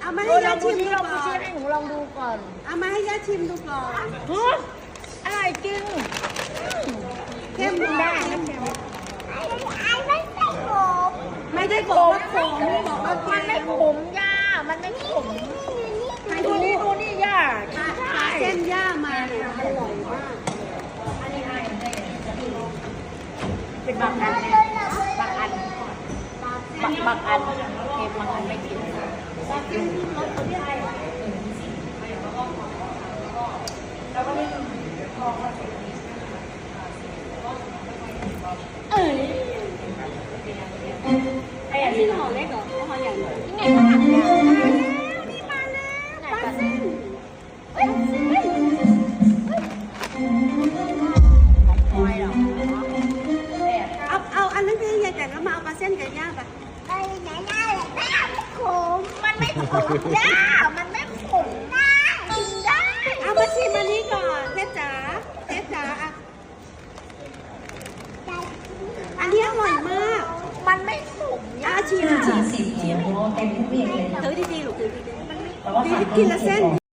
เอามาโอ้ให้ลย่าองดูชิมที่ดูลองดูก่อที่นให้หนูลองดูก่อนเอามาให้ย่าชิมดูก่อนฮะอร่อยจริงเข้มได้ได้นะไม่ได้บอกว่าขมบอกว่ามันเค็ไม่มขมย่า มันไม่ขมให้ดูดูนี่ดูนี่ย่าปลาปลาเส้นย่ามาเนี่ยอร่อยมากเป็นบางอันนะบางอันบางบางอันเค็มบางอันไม่ เค็ม ปลาเส้นที่รสเขาเรียกอะไรวะเอ้ยไอ้อันนี้ห่อเล็กเหรอเอาห่อใหญ่เหรอ นี่ไงบางอันเนี่ย นี่มาแล้ว ไหน ปลา ปลา เส้ เส้ น น เอ้ยเส้น คอยเหรอ เอาเอาอันนั้นไปให้ยายแต่แล้วมาเอาปลาเส้นกับย่าไป มันไม่ ขมย่ามันไม่ขมนะกินได้เอามาชิมอันนี้ก่อนเพชรจ๋าเพชรจ๋าอะอันนี้อร่อยมากมันไม่ขมอะย่าชิมชิมสิบเขียวเต็มทุกเม็ดเลยถือดีๆลูกถือดีแต่ว่าๆฝั่งกินละเส้น